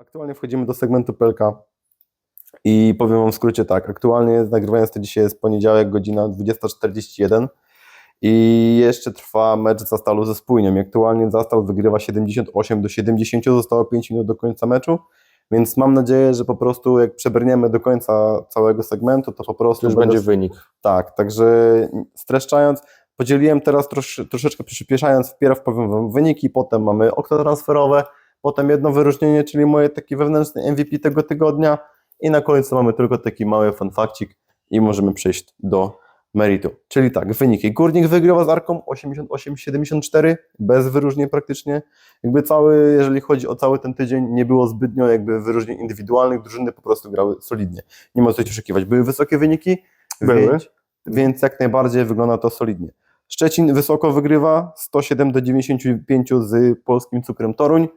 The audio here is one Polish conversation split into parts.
Aktualnie wchodzimy do segmentu PLK i powiem Wam w skrócie tak. Aktualnie nagrywając to dzisiaj jest poniedziałek, godzina 20.41 i jeszcze trwa mecz Zastalu ze Spójnią. Aktualnie Zastal wygrywa 78 do 70, zostało 5 minut do końca meczu, więc mam nadzieję, że po prostu jak przebrniemy do końca całego segmentu, to po prostu już będzie wynik. tak, także streszczając, podzieliłem teraz trosz, troszeczkę przyspieszając, wpierw powiem Wam wyniki, potem mamy okno transferowe, potem jedno wyróżnienie, czyli moje taki wewnętrzny MVP tego tygodnia i na końcu mamy tylko taki mały fanfakcik i możemy przejść do meritu. Czyli tak, wyniki. Górnik wygrywa z Arką 88-74, bez wyróżnień praktycznie. Jakby cały, jeżeli chodzi o cały ten tydzień, nie było zbytnio jakby wyróżnień indywidualnych, drużyny po prostu grały solidnie. Nie ma co się oszukiwać. Były wysokie wyniki, Były. Więc, więc jak najbardziej wygląda to solidnie. Szczecin wysoko wygrywa 107 do 95 z polskim cukrem Toruń.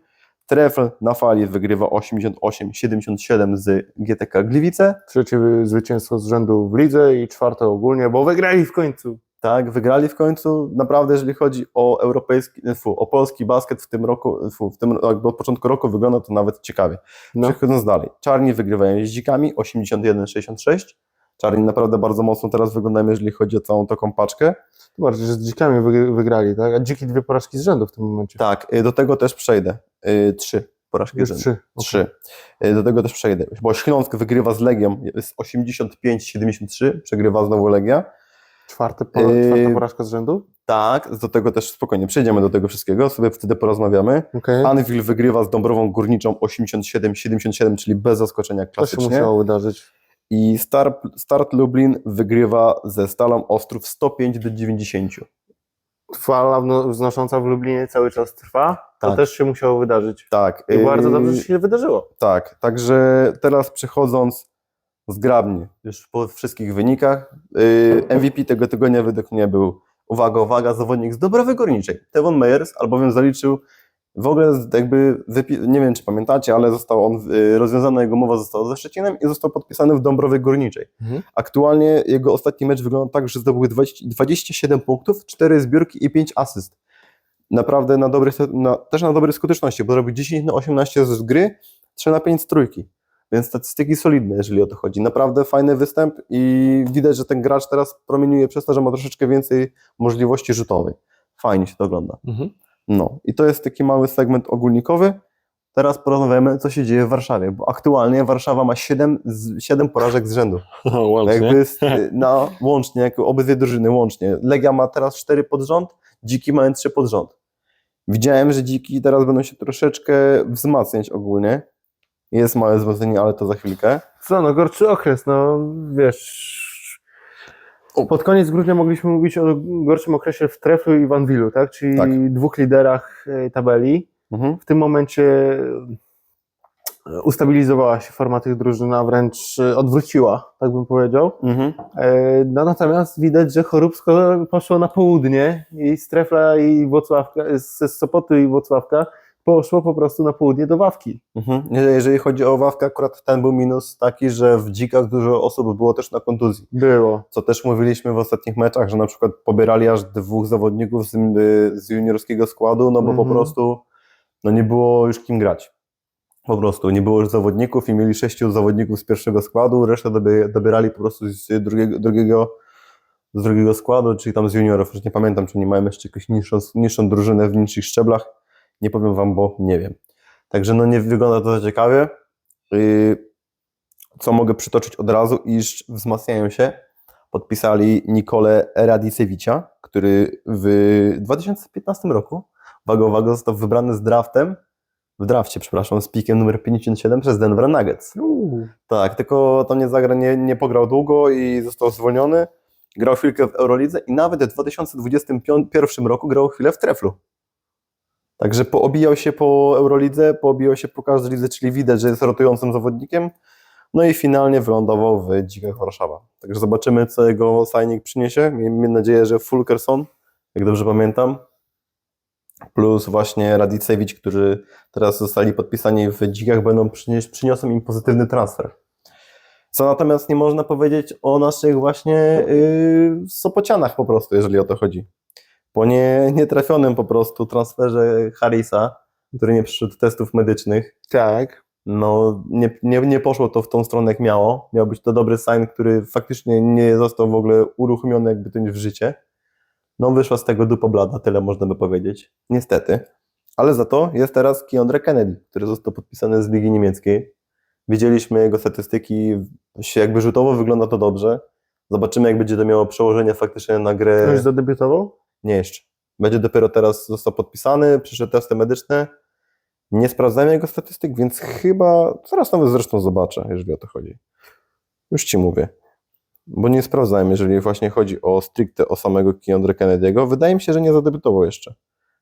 Trefl na fali wygrywa 88-77 z GTK Gliwice. Trzecie zwycięstwo z rzędu w lidze i czwarte ogólnie, bo wygrali w końcu. Tak, wygrali w końcu. Naprawdę, jeżeli chodzi o europejski, fu, o polski basket w tym roku, fu, w tym, jakby od początku roku wygląda to nawet ciekawie. No. Przechodząc dalej. Czarni wygrywają z dzikami 81-66. Czarni naprawdę bardzo mocno teraz wyglądają, jeżeli chodzi o całą taką paczkę. Bardziej, że z dzikami wyg- wygrali, tak? A dziki dwie porażki z rzędu w tym momencie. Tak, y, do tego też przejdę. Y, Trzy porażki Już z rzędu. trzy. Trzy. Y, Do tego też przejdę. Bo Śląsk wygrywa z Legią, jest 85-73, przegrywa znowu Legia. Czwarte po, czwarta porażka z rzędu? Tak, do tego też spokojnie, przejdziemy do tego wszystkiego, sobie wtedy porozmawiamy. Okej. Anwil wygrywa z Dąbrową Górniczą 87-77, czyli bez zaskoczenia To się klasycznie. musiało wydarzyć. I Start, Start Lublin wygrywa ze Stalą Ostrów 105 do 90. Fala wznosząca w Lublinie cały czas trwa. To Tak. też się musiało wydarzyć. Tak. I bardzo y, dobrze, że się wydarzyło. Tak, także teraz przechodząc zgrabnie już po wszystkich wynikach, yy, MVP tego tygodnia według mnie był, uwaga, uwaga, zawodnik z Dobrowy Górniczej, Tevon Meyers, albowiem zaliczył w ogóle jakby, nie wiem czy pamiętacie, ale został on, yy, rozwiązana jego umowa została ze Szczecinem i został podpisany w Dąbrowie Górniczej. Mhm. Aktualnie jego ostatni mecz wygląda tak, że zdobył 20, 27 punktów, 4 zbiórki i 5 asyst. Naprawdę na dobrej, na, też na dobrej skuteczności, bo robił 10 na 18 z gry, 3 na 5 z trójki. Więc statystyki solidne, jeżeli o to chodzi. Naprawdę fajny występ i widać, że ten gracz teraz promieniuje przez to, że ma troszeczkę więcej możliwości rzutowej. Fajnie się to ogląda. Mhm. No i to jest taki mały segment ogólnikowy. Teraz porozmawiamy, co się dzieje w Warszawie, bo aktualnie Warszawa ma 7, z, 7 porażek z rzędu. Jakby z, no, łącznie, jak obydwie drużyny łącznie. Legia ma teraz 4 pod rząd, Dziki mają 3 pod rząd. Widziałem, że Dziki teraz będą się troszeczkę wzmacniać ogólnie. Jest małe wzmocnienie, ale to za chwilkę. Co, no gorszy okres, no wiesz. Pod koniec grudnia mogliśmy mówić o gorszym okresie w Treflu i w Anwilu, tak? Czyli Tak. dwóch liderach e, tabeli. Mhm. W tym momencie e, ustabilizowała się forma tych drużyn, a wręcz e, odwróciła, tak bym powiedział. Mhm. No natomiast widać, że Choróbsko poszło na południe i z Trefla i Włocławka, ze Sopotu i Włocławka poszło po prostu na południe do Wawki. Mhm. Jeżeli chodzi o Wawkę, akurat ten był minus taki, że w Dzikach dużo osób było też na kontuzji. Było. Co też mówiliśmy w ostatnich meczach, że na przykład pobierali aż dwóch zawodników z, z juniorskiego składu, no bo po Mhm. prostu no nie było już kim grać. Po prostu nie było już zawodników i mieli sześciu zawodników z pierwszego składu, resztę dobie- dobierali po prostu z drugiego, drugiego, z drugiego składu, czyli tam z juniorów. Już nie pamiętam, czy nie mają jeszcze jakąś niższą, niższą drużynę w niższych szczeblach. Nie powiem wam, bo nie wiem. Także no nie wygląda to za ciekawie. Yy, co mogę przytoczyć od razu, iż wzmacniają się. Podpisali Nikolę Radicewicza, który w 2015 roku, uwaga, uwaga, został wybrany z draftem, w drafcie, przepraszam, z pikiem numer 57 przez Denver Nuggets. Tak, tylko to nie zagra, nie, nie pograł długo i został zwolniony. Grał chwilkę w Eurolidze i nawet w 2021 roku grał chwilę w Treflu. Także poobijał się po Eurolidze, poobijał się po każdej lidze, czyli widać, że jest rotującym zawodnikiem. No i finalnie wylądował w Dzikach Warszawa. Także zobaczymy, co jego signing przyniesie. Miejmy nadzieję, że Fulkerson, jak dobrze pamiętam, plus właśnie Radicewicz, którzy teraz zostali podpisani w Dzikach, będą przynieść, przyniosą im pozytywny transfer. Co natomiast nie można powiedzieć o naszych właśnie yy, Sopocianach po prostu, jeżeli o to chodzi. Po nie, nietrafionym po prostu transferze Harrisa, który nie przyszedł testów medycznych, Tak. no nie, nie, nie poszło to w tą stronę jak miało. Miał być to dobry sign, który faktycznie nie został w ogóle uruchomiony jakby to w życie. No wyszła z tego dupa blada, tyle można by powiedzieć. Niestety. Ale za to jest teraz Keandre Kennedy, który został podpisany z Ligi Niemieckiej. Widzieliśmy jego statystyki, jakby rzutowo wygląda to dobrze. Zobaczymy jak będzie to miało przełożenie faktycznie na grę. Ktoś zadebiutował? Nie jeszcze. Będzie dopiero teraz został podpisany, przyszedł testy medyczne. Nie sprawdzałem jego statystyk, więc chyba zaraz nawet zresztą zobaczę, jeżeli o to chodzi. Już ci mówię. Bo nie sprawdzałem, jeżeli właśnie chodzi o stricte o samego Keandre Kennedy'ego. Wydaje mi się, że nie zadebiutował jeszcze.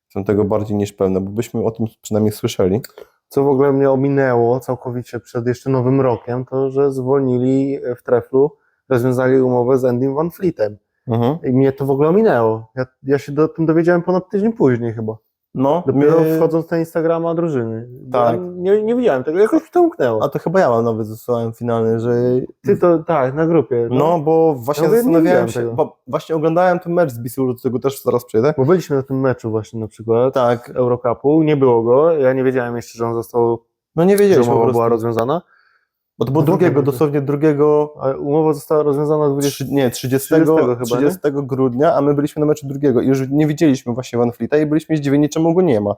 Jestem tego bardziej niż pewny, bo byśmy o tym przynajmniej słyszeli. Co w ogóle mnie ominęło całkowicie przed jeszcze nowym rokiem, to że zwolnili w treflu, rozwiązali umowę z Endym Van Fleetem. Mhm. I mnie to w ogóle ominęło. Ja, ja się do, o tym dowiedziałem ponad tydzień później chyba. No, Dopiero my- wchodząc na Instagrama drużyny. Tak. Ja nie, nie widziałem tego, jakoś to umknęło. A to chyba ja mam nawet zesłałem finalny, że Ty to, tak, na grupie. No, bo właśnie Ja mówię, zastanawiałem się, tego. bo właśnie oglądałem ten mecz z Bisulu, do tego też zaraz przejdę. Bo byliśmy na tym meczu właśnie na przykład, Tak, Eurocupu, nie było go, ja nie wiedziałem jeszcze, że on został, no nie że wiedzieliśmy prostu. była rozwiązana, Bo to było drugiego, dosłownie drugiego, a umowa została rozwiązana 20... trzy, nie, 30, 30 30, chyba, nie? grudnia, a my byliśmy na meczu drugiego i już nie widzieliśmy właśnie Van Fleeta i byliśmy zdziwieni, czemu go nie ma.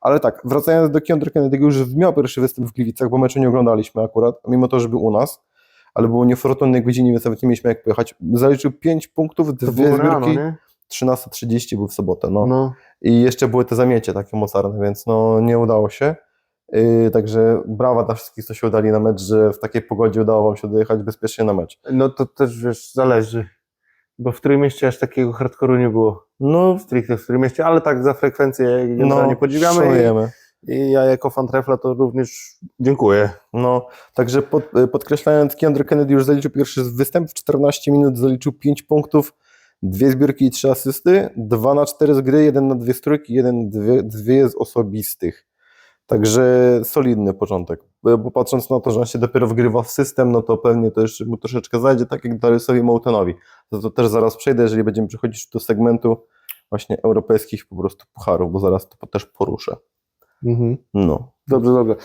Ale tak, wracając do Keandre Kennedy'ego, już miał pierwszy występ w Gliwicach, bo meczu nie oglądaliśmy akurat, mimo to, że był u nas, ale było niefortunnej godzinie, więc nawet nie mieliśmy jak pojechać. Zaliczył 5 punktów, dwie rano, zbiórki, nie? 13.30 był w sobotę, no. No. I jeszcze były te zamiecie takie mocarne, więc no nie udało się. Yy, także brawa dla wszystkich, co się udali na mecz, że w takiej pogodzie udało wam się dojechać bezpiecznie na mecz. no to też, wiesz, zależy, bo w Trójmieście aż takiego hardkoru nie było, No, stricte w Trójmieście, ale tak za frekwencję no podziwiamy szanujemy. i, ja jako fan trefla to również dziękuję. No, także pod, podkreślając, Keandre Kennedy już zaliczył pierwszy występ, w 14 minut zaliczył 5 punktów, dwie zbiórki i trzy asysty, 2 na 4 z gry, 1 na 2 z trójki, 1 dwie, dwie z osobistych. Także solidny początek. Bo patrząc na to, że on się dopiero wgrywa w system, no to pewnie to jeszcze mu troszeczkę zajdzie, tak jak Dariusowi Moultonowi. To, to też zaraz przejdę, jeżeli będziemy przechodzić do segmentu właśnie europejskich po prostu pucharów, bo zaraz to też poruszę. Mhm. No. Dobrze, dobrze.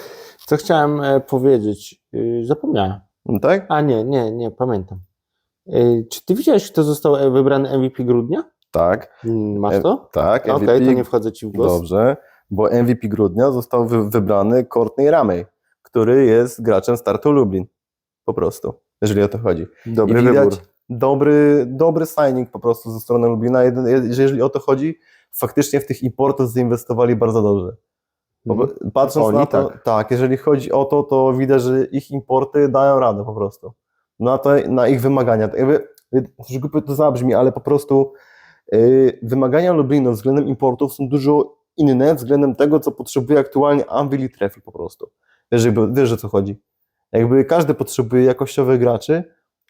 Co chciałem e, powiedzieć? Yy, zapomniałem. No tak? A nie, nie, nie, pamiętam. Yy, czy ty widziałeś, kto został e, wybrany MVP grudnia? Tak. Mm, Masz E, to? Tak. Okej, MVP to nie wchodzę ci w głos. Dobrze, bo MVP grudnia został wy, wybrany Courtney Ramey, który jest graczem startu Lublin. Po prostu, jeżeli o to chodzi. Dobry wybór. Dobry, dobry signing po prostu ze strony Lublina. Jeżeli o to chodzi, faktycznie w tych importów zainwestowali bardzo dobrze. Mhm. Patrząc Oni na to, tak. tak. jeżeli chodzi o to, to widać, że ich importy dają radę po prostu. Na, to, na ich wymagania. Tak Jakby, to zabrzmi, ale po prostu yy, wymagania Lublinu względem importów są dużo inne względem tego, co potrzebuje aktualnie Anvil i Trefl po prostu. Wiesz, jakby, wiesz o co chodzi. Jakby każdy potrzebuje jakościowych graczy,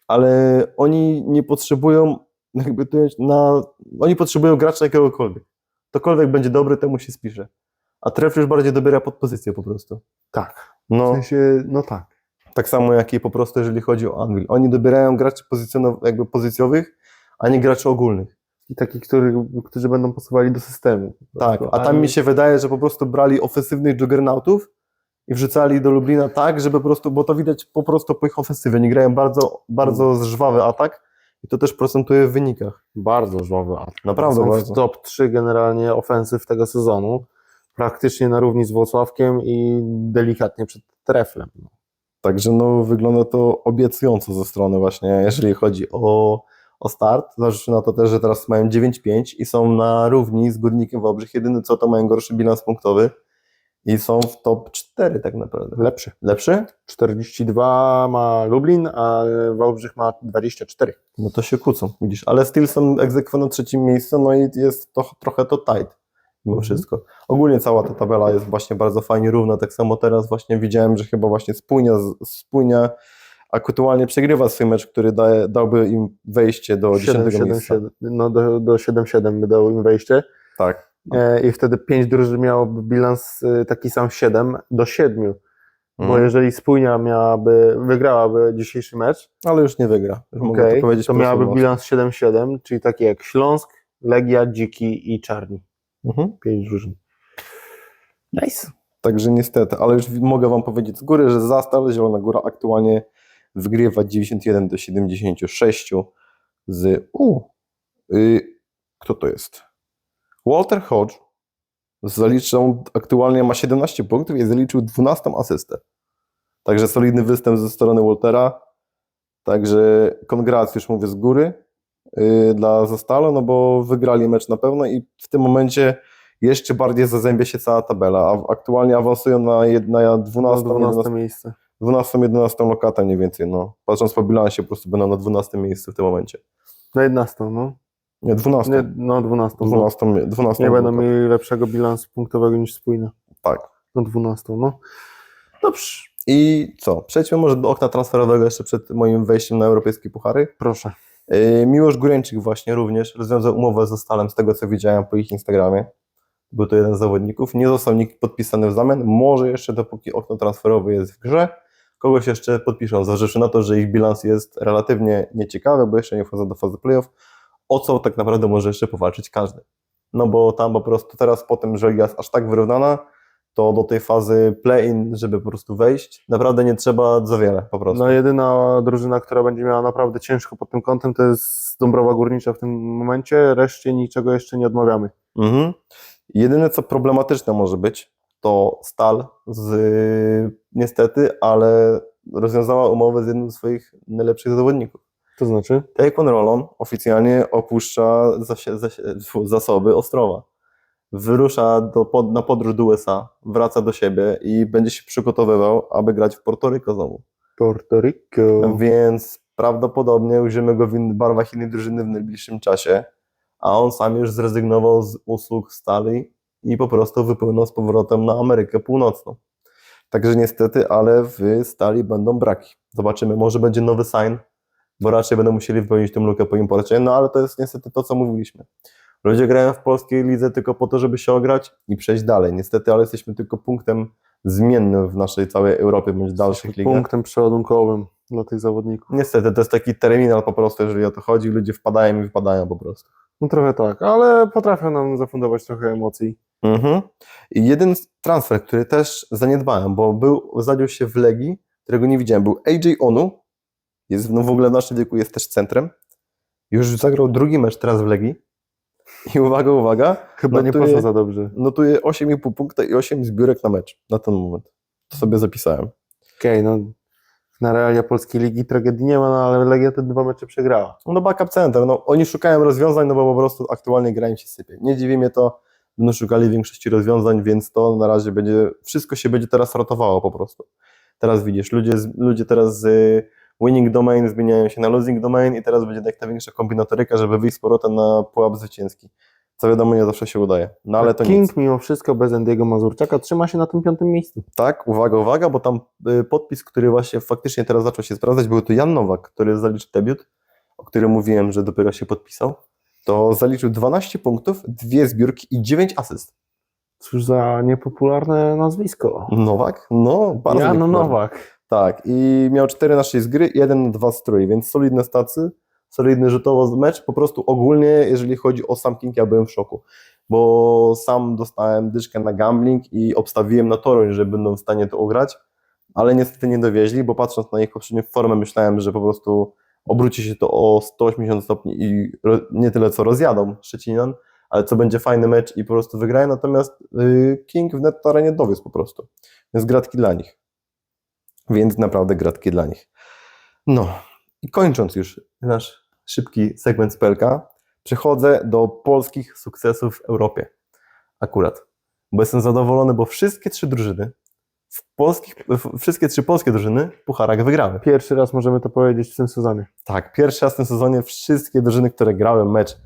ale oni nie potrzebują jakby na, oni potrzebują gracza jakiegokolwiek. Ktokolwiek będzie dobry, temu się spisze. A Trefl już bardziej dobiera pod pozycję po prostu. Tak. W No, sensie, no tak. tak samo jak i po prostu jeżeli chodzi o Anvil. Oni dobierają graczy pozycjonow- jakby pozycjowych, a nie graczy ogólnych. I takich, których, którzy będą pasowali do systemu. Tak, a tam mi się wydaje, że po prostu brali ofensywnych juggernautów i wrzucali do Lublina tak, żeby po prostu, bo to widać po prostu po ich ofensywie. Oni grają bardzo, bardzo żwawy atak i to też procentuje w wynikach. Bardzo żwawy atak. Naprawdę Są bardzo. w top 3 generalnie ofensyw tego sezonu. Praktycznie na równi z Włocławkiem i delikatnie przed treflem. Także no, wygląda to obiecująco ze strony właśnie, jeżeli chodzi o, o start. Zważywszy na to też, że teraz mają 9-5 i są na równi z Górnikiem Wałbrzych. Jedyny co, to mają gorszy bilans punktowy i są w top 4 tak naprawdę. Lepszy. Lepszy? 42 ma Lublin, a Wałbrzych ma 24. No to się kłócą, widzisz. Ale Steel są egzekwo na trzecim miejscu, no i jest to trochę to tight mimo Mhm. wszystko. Ogólnie cała ta tabela jest właśnie bardzo fajnie równa, tak samo teraz właśnie widziałem, że chyba właśnie Spójnia, spójnia aktualnie przegrywa swój mecz, który daje, dałby im wejście do 10 miejsca. 7, no do, do 7-7 by dał im wejście. Tak, E, I wtedy 5 drużyn miałoby bilans e, taki sam 7 do 7. Bo Mhm. jeżeli spójnia miałaby, wygrałaby dzisiejszy mecz, ale już nie wygra. Już okay, to to miałaby mocno. bilans 7-7, czyli takie jak Śląsk, Legia, Dziki i Czarni. Mhm. Pięć drużyn. Nice. Także niestety, ale już mogę Wam powiedzieć z góry, że Zastal Zielona Góra aktualnie wygrywa 91 do 76 z. U, y, kto to jest? Walter Hodge zaliczał, aktualnie ma 17 punktów i zaliczył 12 asystę. Także solidny występ ze strony Waltera. Także kongrats już mówię z góry yy, dla Zastalu, no bo wygrali mecz na pewno i w tym momencie jeszcze bardziej zazębia się cała tabela. A aktualnie awansują na, jed, na 12, 12 11, miejsce. 12, 11 lokatę mniej więcej. No. Patrząc po bilansie, po prostu będą na 12 miejscu w tym momencie. Na 11, no. Nie, 12. Nie, no 12. 12, 12 Nie będą mieli lepszego bilansu punktowego niż spójne. Tak. No 12, no. Dobrze, I co? Przejdźmy może do okna transferowego jeszcze przed moim wejściem na europejskie puchary. proszę. Yy, Miłosz Góreńczyk właśnie również rozwiązał umowę ze Stalem z tego co widziałem po ich Instagramie. Był to jeden z zawodników. Nie został nikt podpisany w zamian. Może jeszcze dopóki okno transferowe jest w grze, kogoś jeszcze podpiszą, zważywszy na to, że ich bilans jest relatywnie nieciekawy, bo jeszcze nie wchodzą do fazy playoff, o co tak naprawdę może jeszcze powalczyć każdy. No bo tam po prostu teraz po tym, że liga jest aż tak wyrównana, to do tej fazy play-in, żeby po prostu wejść, naprawdę nie trzeba za wiele po prostu. No jedyna drużyna, która będzie miała naprawdę ciężko pod tym kątem, to jest Dąbrowa Górnicza w tym momencie. Reszcie niczego jeszcze nie odmawiamy. Mhm. Jedyne co problematyczne może być, to Stal z niestety, ale rozwiązała umowę z jednym z swoich najlepszych zawodników. To znaczy? Taekwondo Rolon oficjalnie opuszcza zasoby Ostrowa. Wyrusza do, pod, na podróż do USA, wraca do siebie i będzie się przygotowywał, aby grać w Porto Rico znowu. Puerto Rico. Więc prawdopodobnie ujrzymy go w barwach innej drużyny w najbliższym czasie, a on sam już zrezygnował z usług stali i po prostu wypłynął z powrotem na Amerykę Północną. Także niestety, ale w stali będą braki. Zobaczymy, może będzie nowy sign, bo raczej będą musieli wypełnić tę lukę po imporcie, no ale to jest niestety to, co mówiliśmy. Ludzie grają w polskiej lidze tylko po to, żeby się ograć i przejść dalej. Niestety, ale jesteśmy tylko punktem zmiennym w naszej całej Europie bądź dalszych ligach. Punktem przeładunkowym dla tych zawodników. Niestety, to jest taki terminal po prostu, jeżeli o to chodzi, ludzie wpadają i wypadają po prostu. No trochę tak, ale potrafią nam zafundować trochę emocji. Mhm. I jeden transfer, który też zaniedbałem, bo był, zadział się w Legii, którego nie widziałem, był AJ Onu, jest no w ogóle w naszym wieku jest też centrem, już zagrał drugi mecz teraz w Legii i uwaga, uwaga, Chyba nie Notuje- poszło za dobrze. notuje 8,5 punkta i 8 zbiórek na mecz na ten moment. To sobie zapisałem. Okej, no na realia polskiej ligi tragedii nie ma, no, ale Legia te dwa mecze przegrała. No backup center, no oni szukają rozwiązań, no bo po prostu aktualnie gra im się sypie. Nie dziwi mnie to, będą szukali większości rozwiązań, więc to na razie będzie, wszystko się będzie teraz ratowało po prostu. Teraz widzisz, ludzie, ludzie teraz z y, winning domain zmieniają się na losing domain i teraz będzie jak największa kombinatoryka, żeby wyjść z powrotem na pułap zwycięski. Co wiadomo, nie zawsze się udaje. No ale to King nic. mimo wszystko bez Endiego Mazurczaka trzyma się na tym piątym miejscu. Tak, uwaga, uwaga, bo tam y, podpis, który właśnie faktycznie teraz zaczął się sprawdzać, był to Jan Nowak, który zaliczył debiut, o którym mówiłem, że dopiero się podpisał. To zaliczył 12 punktów, dwie zbiórki i 9 asyst. Cóż za niepopularne nazwisko. Nowak? No, bardzo niepopularny. Nowak. Tak, i miał 4 na 6 z gry, 1 na 2 z trój, więc solidne stacy, solidny rzutowo mecz. Po prostu ogólnie, jeżeli chodzi o sam King, ja byłem w szoku, bo sam dostałem dyszkę na gambling i obstawiłem na Toruń, że będą w stanie to ugrać, ale niestety nie dowieźli, bo patrząc na ich poprzednią formę, myślałem, że po prostu obróci się to o 180 stopni i nie tyle co rozjadą Szczecinian, ale co będzie fajny mecz i po prostu wygrają, natomiast y, King w netto arenie dowiózł po prostu, więc gratki dla nich. Więc naprawdę gratki dla nich. No i kończąc już nasz szybki segment z PLK, przechodzę do polskich sukcesów w Europie. Akurat. Bo jestem zadowolony, bo wszystkie trzy drużyny, w polskich, w- wszystkie trzy polskie drużyny pucharach wygrały. Pierwszy raz możemy to powiedzieć w tym sezonie. Tak, pierwszy raz w tym sezonie wszystkie drużyny, które grały mecz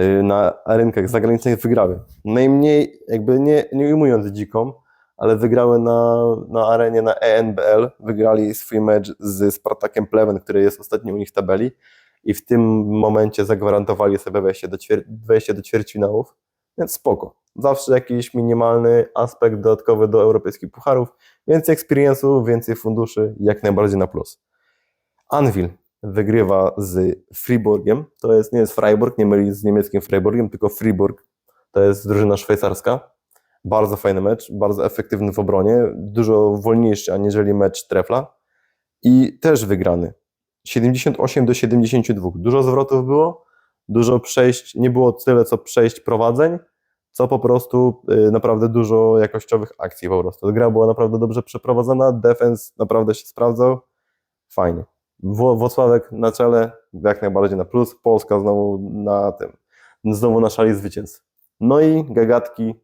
y, na rynkach zagranicznych wygrały. Najmniej, jakby nie, nie ujmując dziką, ale wygrały na, na arenie na ENBL, wygrali swój mecz z Spartakiem Plewen, który jest ostatni u nich w tabeli i w tym momencie zagwarantowali sobie wejście do, ćwier- wejście do ćwierćfinałów, więc spoko. Zawsze jakiś minimalny aspekt dodatkowy do europejskich pucharów, więcej experience'u, więcej funduszy, jak najbardziej na plus. Anvil wygrywa z Friburgiem. To jest, nie jest Freiburg, nie myli z niemieckim Freiburgiem, tylko Friburg. To jest drużyna szwajcarska. Bardzo fajny mecz, bardzo efektywny w obronie, dużo wolniejszy aniżeli mecz Trefla i też wygrany. 78 do 72. Dużo zwrotów było, dużo przejść, nie było tyle co przejść prowadzeń, co po prostu y, naprawdę dużo jakościowych akcji po prostu. Gra była naprawdę dobrze przeprowadzona, defens naprawdę się sprawdzał, fajnie. Włocławek na czele, jak najbardziej na plus, Polska znowu na tym, znowu na szali zwycięstw. No i gagatki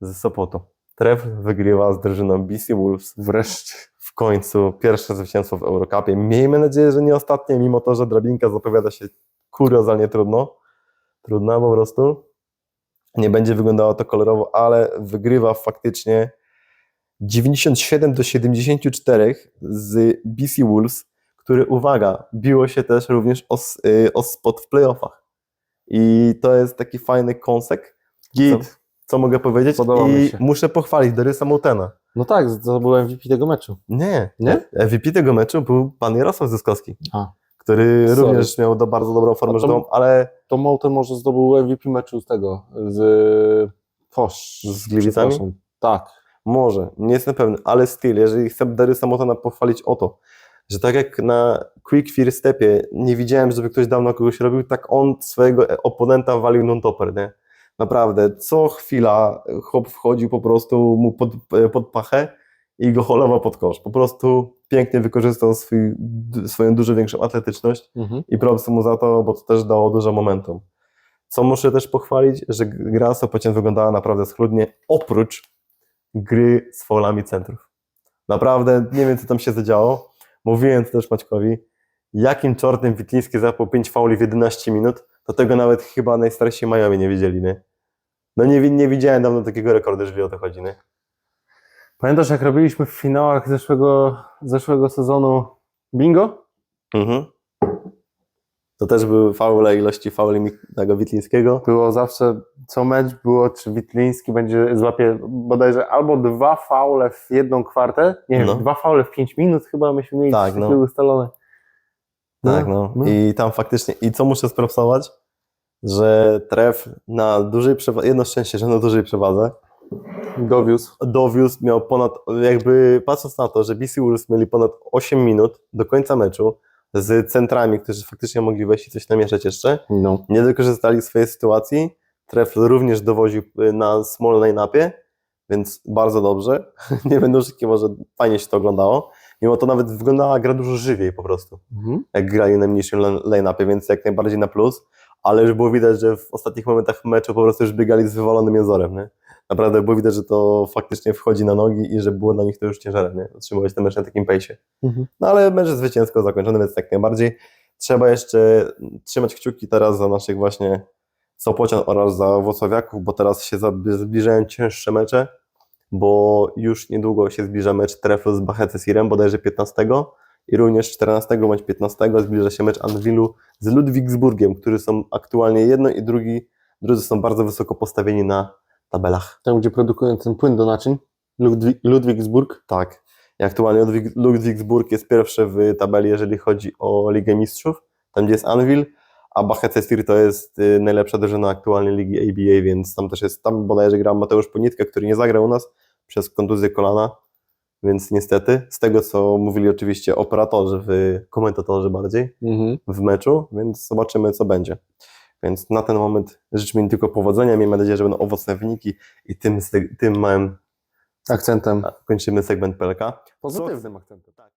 z Sopotu. Tref wygrywa z drużyną BC Wolves. Wreszcie. W końcu pierwsze zwycięstwo w Eurocupie. Miejmy nadzieję, że nie ostatnie, mimo to, że drabinka zapowiada się kuriozalnie trudno. Trudna po prostu. Nie będzie wyglądało to kolorowo, ale wygrywa faktycznie 97 do 74 z BC Wolves, który, uwaga, biło się też również o, y, o spot w playoffach. I to jest taki fajny kąsek, Git. co mogę powiedzieć. Podoba I muszę pochwalić Darysa Moutena. No tak, to był MVP tego meczu. Nie, Nie? MVP tego meczu był pan Jarosław Zyskowski, A. który Sorry. również miał do, bardzo dobrą formę to- ale To Moulton może zdobył MVP meczu z tego, z Fosz. Z Gliwicami? Tak. może, nie jestem pewny, ale still, jeżeli chcę Darysa Moutena pochwalić o to, że tak jak na Quick First Stepie nie widziałem, żeby ktoś dawno kogoś robił, tak on swojego oponenta walił non-topper, nie? Naprawdę, co chwila chłop wchodził po prostu mu pod, pod pachę i go holował pod kosz. Po prostu pięknie wykorzystał swój, swoją dużo większą atletyczność Mhm. i propsy mu za to, bo to też dało dużo momentum. Co muszę też pochwalić, że gra Sopocien wyglądała naprawdę schludnie, oprócz gry z faulami centrów. Naprawdę nie wiem, co tam się zadziało. Mówiłem to też Maćkowi, jakim czortem Witliński zapał 5 fauli w 11 minut, to tego nawet chyba najstarsi Majowie nie wiedzieli, nie? No nie, nie widziałem dawno takiego rekordu, jeżeli o to chodzi, nie? Pamiętasz, jak robiliśmy w finałach zeszłego, zeszłego sezonu bingo? Mhm. To też były faule, ilości fauli tego Witlińskiego. Było zawsze, co mecz było, czy Witliński będzie złapie bodajże albo dwa faule w jedną kwartę, nie wiem, No. dwa faule w pięć minut chyba myśmy mieli Tak, no. no. ustalone. Tak, no. I tam faktycznie, i co muszę sprawsować, że tref na dużej przewadze, jedno szczęście, że na dużej przewadze, Dowiózł. dowiózł, miał ponad, jakby patrząc na to, że BC Wolves mieli ponad 8 minut do końca meczu z centrami, którzy faktycznie mogli wejść i coś namieszać jeszcze, No. nie wykorzystali swojej sytuacji, tref również dowoził y, na small line-upie, więc bardzo dobrze, nie będę oszukiwał, że fajnie się to oglądało, mimo to nawet wyglądała gra dużo żywiej po prostu Mhm. jak grali na mniejszym line-upie, więc jak najbardziej na plus, ale już było widać, że w ostatnich momentach meczu po prostu już biegali z wywalonym jęzorem, nie? Naprawdę było widać, że to faktycznie wchodzi na nogi i że było dla nich to już ciężarem, nie? Utrzymywać ten mecz na takim pace'ie. Mhm. No ale mecz zwycięsko zakończony, więc jak najbardziej trzeba jeszcze trzymać kciuki teraz za naszych właśnie Sopocian oraz za Włocławiaków, bo teraz się zbliżają cięższe mecze, bo już niedługo się zbliża mecz Treflu z Bachecesirem, bodajże 15 i również 14 bądź 15 zbliża się mecz Anwilu z Ludwigsburgiem, którzy są aktualnie jedno i drugi, drudzy są bardzo wysoko postawieni na tabelach. Tam, gdzie produkują ten płyn do naczyń. Ludwig, Ludwigsburg. Tak. I aktualnie Ludwig, Ludwigsburg jest pierwszy w tabeli, jeżeli chodzi o Ligę Mistrzów, tam gdzie jest Anvil, a Bachecesir to jest y, najlepsza drużyna aktualnie Ligi ABA, więc tam też jest, tam bodajże gra Mateusz Ponitka, który nie zagrał u nas przez kontuzję kolana, więc niestety, z tego co mówili oczywiście operatorzy, w, komentatorzy bardziej, Mhm. w meczu, więc zobaczymy, co będzie. Więc na ten moment życzmy im tylko powodzenia, miejmy nadzieję, że będą owocne wyniki i tym, tym małym Akcentem. kończymy segment PLK. Pozytywnym akcentem.